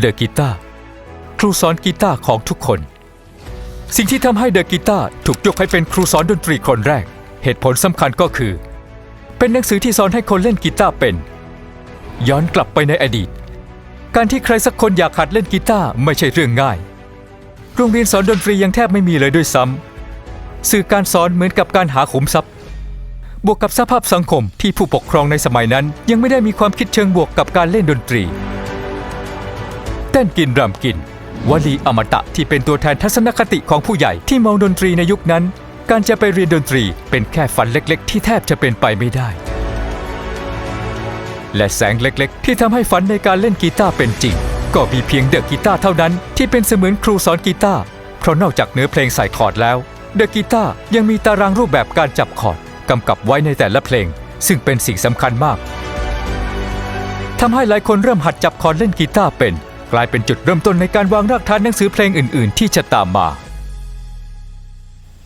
เดอะกีตาร์ครูสอนกีตาร์ของทุกคน สิ่งที่ทำให้เดอะกีตาร์ถูกยกให้เป็นครูสอนดนตรีคนแรก เหตุผลสำคัญก็คือ เป็นหนังสือที่สอนให้คนเล่นกีตาร์เป็น ย้อนกลับไปในอดีต การที่ใครสักคนอยากหัดเล่นกีตาร์ไม่ใช่เรื่องง่าย โรงเรียนสอนดนตรียังแทบไม่มีเลยด้วยซ้ำสื่อการสอนเหมือนกับการหาขุมทรัพย์บวกกับสภาพสังคมที่ผู้ปกครองในสมัยนั้น ยังไม่ได้มีความคิดเชิงบวกกับการเล่นดนตรี ต้นกินรำกิน วลีอมตะที่เป็นตัวแทนทัศนคติของผู้ใหญ่ที่มองดนตรีในยุคนั้น การจะไปเรียนดนตรีเป็นแค่ฝันเล็กๆ ที่แทบจะเป็นไปไม่ได้ และแสงเล็กๆ ที่ทำให้ฝันในการเล่นกีตาร์เป็นจริง ก็มีเพียงเดอะกีตาร์เท่านั้นที่เป็นเสมือนครูสอนกีตาร์เพราะนอกจากเนื้อเพลงใส่คอร์ดแล้วเดอะกีตาร์ยังมีตารางรูปแบบการจับคอร์ดกำกับไว้ในแต่ละเพลง ซึ่งเป็นสิ่งสำคัญมากทำให้หลายคนเริ่มหัดจับคอร์ดเล่นกีตาร์เป็น กลายเป็นจุดเริ่มต้นในการวางรากฐานหนังสือเพลงอื่น ๆ ที่จะตามมา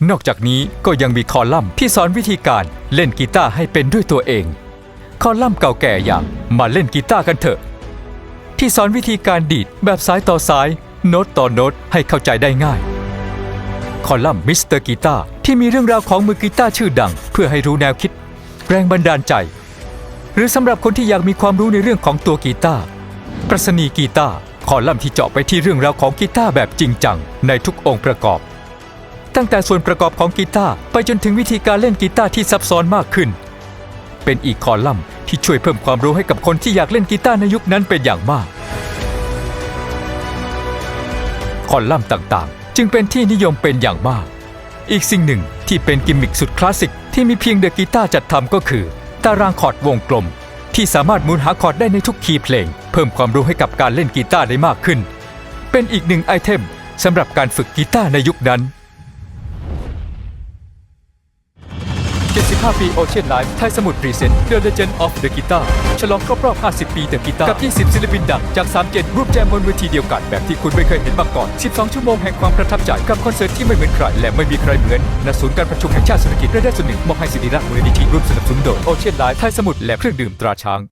นอกจากนี้ก็ยังมีคอลัมน์ที่สอนวิธีการเล่นกีตาร์ให้เป็นด้วยตัวเอง คอลัมน์เก่าแก่อย่างมาเล่นกีตาร์กันเถอะ ที่สอนวิธีการดีดแบบสายต่อสาย โน้ตต่อโน้ตให้เข้าใจได้ง่าย คอลัมน์มิสเตอร์กีตาร์ที่มีเรื่องราวของมือกีตาร์ชื่อดัง เพื่อให้รู้แนวคิด แรงบันดาลใจ หรือสำหรับคนที่อยากมีความรู้ในเรื่องของตัวกีตาร์ปรัชนีกีตาร์ คอลัมน์ที่เจาะไปที่เรื่องราวของกีตาร์แบบจริงจังในทุกองค์ประกอบ ตั้งแต่ส่วนประกอบของกีตาร์ไปจนถึงวิธีการเล่นกีตาร์ที่ซับซ้อนมากขึ้น เป็นอีกคอลัมน์ที่ช่วยเพิ่มความรู้ให้กับคนที่อยากเล่นกีตาร์ในยุคนั้นเป็นอย่างมาก คอลัมน์ต่างๆ จึงเป็นที่นิยมเป็นอย่างมาก อีกสิ่งหนึ่งที่เป็นกิมมิคสุดคลาสสิกที่มีเพียงเดอะกีตาร์จัดทำก็คือ ตารางคอร์ดวงกลม ที่สามารถหมุนหาคอร์ดได้ในทุกคีย์เพลง เพิ่มความรู้ให้กับการเล่นกีตาร์ได้มากขึ้น เป็นอีกหนึ่งไอเทมสำหรับการฝึกกีตาร์ในยุคนั้น 75 ปี Ocean Life ไทยสมุทรพรีเซนต์ The Legend of the Guitar ฉลองครบรอบ 50 ปี The Guitar กับ 20 ศิลปินดังจาก 3 เจนร่วมแจมบนเวทีเดียวกัน แบบที่คุณไม่เคยเห็นมาก่อน 12 ชั่วโมงแห่งความประทับใจ กับคอนเสิร์ตที่ไม่เหมือนใคร และไม่มีใครเหมือนณศูนย์การประชุมแห่งชาติเศรษฐกิจรายได้ส่วนหนึ่งมอบให้สิริรักษ์มูลนิธิร่วมสนับสนุนโดย Ocean Life ไทยสมุทรและเครื่องดื่มตราช้าง